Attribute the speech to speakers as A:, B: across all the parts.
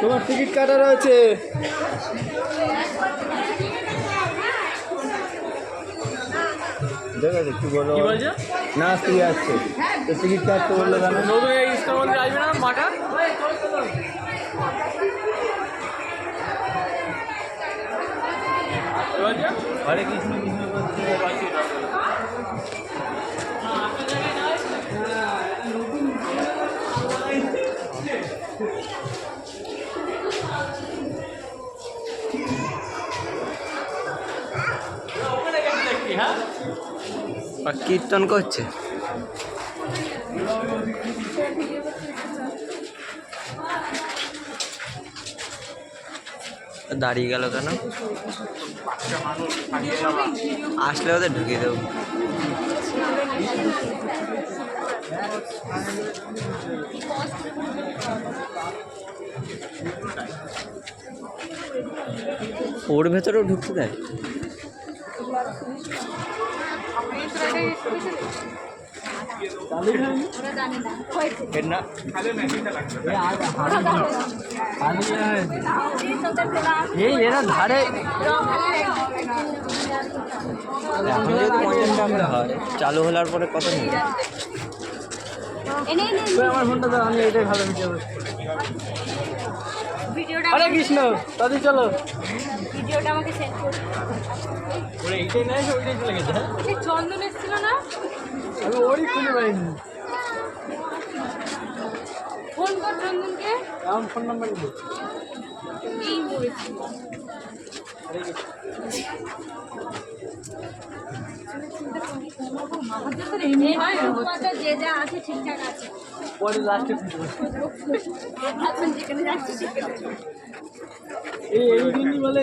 A: তোমার টিকিট কাটা রয়েছে। আছে কি বলো না স্ত্রী আসছে তো টিকিট কাটতে বলল কেন?
B: আসবে না মাটা?
A: হরে কৃষ্ণ কৃষ্ণ কীর্তন করছে? দাঁড়িয়ে গেল কেন? আসলে ওদের ঢুকিয়ে দেবো। ওর ভেতরেও ঢুকতে দেয়? এই এরা ধারে চালু হলার পরে কত আমার ফোনটা দাও আমি এটাই ভালো ভিডিও হরে কৃষ্ণ দাদি চলো।
C: ভিডিওটা আমাকে সেন্ড
A: ওরে এইটাই নেই ওইটাই চলে গেছে হ্যাঁ?
C: চন্দন এসেছিল না?
A: আমি পাইনি।
C: ফোন কর চন্দনকে।
A: আমার ফোন নাম্বার দিই
C: এই মরেছিল যে। যা আছে ঠিকঠাক আছে।
A: পরে লাস্টে
C: এখন যেখানে যাচ্ছি সেখানে।
A: এই এই দিনই বলে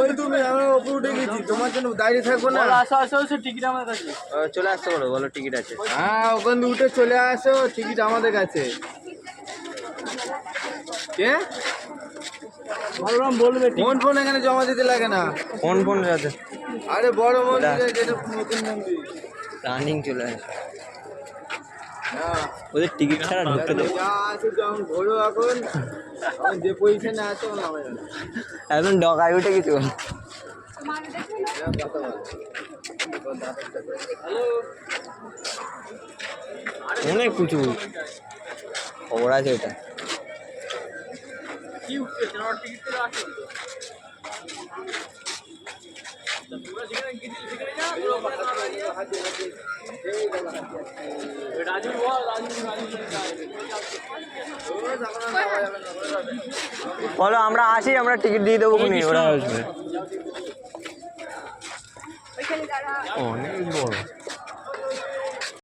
D: ওই তুমি? আমরা উপরে উঠে গেছি। তোমার জন্য দাঁড়িয়ে থাকব না।
A: আসো আসো আসো টিকিট আমার কাছে। চলে আসতে বলো বলো টিকিট আছে।
D: হ্যাঁ ওখান উঠে চলে আসো টিকিট আমাদের কাছে। কে?
A: বললাম বলবে
D: ফোন ফোন এখানে জমা দিতে লাগে না।
A: কোন ফোন আছে
D: আরে বড় মন্দির যেটা নতুন মন্দির
A: রানিং চলে আসে। ওদের টিকিট ছাড়া ঢুকতে দেবো।
D: যা আছে এখন। এখন
A: ডকায় উঠে কিছু অনেক কিছু খবর আছে ওটা।
B: রাজু রাজু রাজু
A: বলো আমরা আসি আমরা টিকিট দিয়ে দেবো কোনি ওরা আসবে। অনেক বড়।